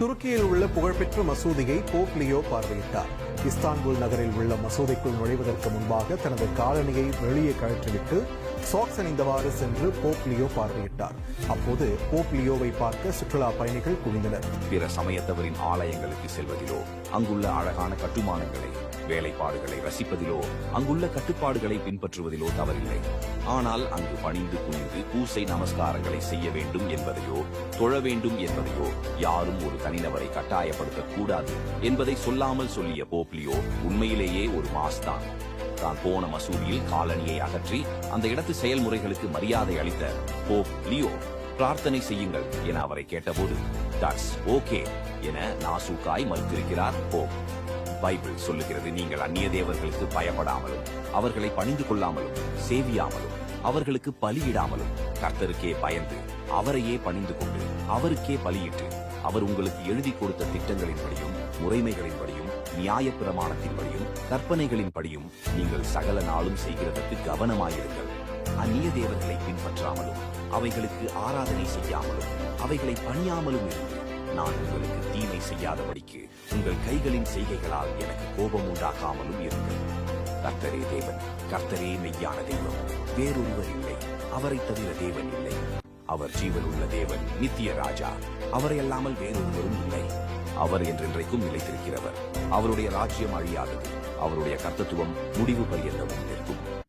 துருக்கியில் உள்ள புகழ்பெற்ற மசூதியை போப் லியோ பார்வையிட்டார். இஸ்தான்புல் நகரில் உள்ள மசூதிக்குள் நுழைவதற்கு முன்பாக தனது காலணியை வெளியே கழற்றிவிட்டு சாக்ஸ் அணிந்தவாறு சென்று போப் லியோ பார்வையிட்டார். அப்போது போப் லியோவை பார்க்க சுற்றுலா பயணிகள் குவிந்தனர். பிற சமயத்தவரின் ஆலயங்களுக்கு செல்வதிலோ அங்குள்ள அழகான கட்டுமானங்களை வேலைப்பாடுகளை ரசிப்பதிலோ அங்குள்ள கட்டுப்பாடுகளை பின்பற்றுவதிலோ தவறில்லை. ஆனால் அங்கு பணிந்து குனிந்து பூசை நமஸ்காரங்களை செய்ய வேண்டும் என்பதையோ தொழ வேண்டும் என்பதையோ யாரும் ஒரு தனிநபரை கட்டாயப்படுத்தக் கூடாது என்பதை சொல்லாமல் சொல்லிய போப்லியோ உண்மையிலேயே ஒரு மாஸ்தான். தான் போன மசூதியில் காலணியை அகற்றி அந்த இடத்து செயல்முறைகளுக்கு மரியாதை அளித்த போப் லியோ பிரார்த்தனை செய்யுங்கள் என அவரை கேட்டபோது தட்ஸ் ஓகே என நாசூக்காய் மறுத்திருக்கிறார் போப். பைபிள் சொல்லுகிறது. நீங்கள் அந்நிய தேவர்களுக்கு பயப்படாமலும் அவர்களை பணிந்து கொள்ளாமலும் சேவியாமலும் அவர்களுக்கு பலியிடாமலும் கர்த்தருக்கே பயந்து அவரையே பணிந்து கொண்டு அவருக்கே பலியிட்டு அவர் உங்களுக்கு எழுதி கொடுத்த திட்டங்களின்படியும் முறைமைகளின்படியும் நியாய பிரமாணத்தின்படியும் கற்பனைகளின்படியும் நீங்கள் சகல நாளும் செய்கிறதற்கு கவனமாயிருங்கள். அந்நிய தேவர்களை பின்பற்றாமலும் அவைகளுக்கு ஆராதனை செய்யாமலும் அவைகளை பணியாமலும் இருந்து நான் உங்களுக்கு தீமை செய்யாதபடிக்கு உங்கள் கைகளின் செய்கைகளால் எனக்கு கோபம் உண்டாகாமலும் இருங்கள். கர்த்தரே தேவன் கர்த்தரே மெய்யான தெய்வம் வேறொருவர் இல்லை. அவரை தவிர தேவன் இல்லை. அவர் ஜீவனுள்ள தேவன் நித்திய ராஜா. அவரை அல்லாமல் வேறொருவரும் இல்லை. அவர் என்றென்றைக்கும் நிலைத்திருக்கிறவர். அவருடைய ராஜ்யம் அழியாதது. அவருடைய கர்த்தத்துவம் முடிவு பரியந்தமும் நிற்கும்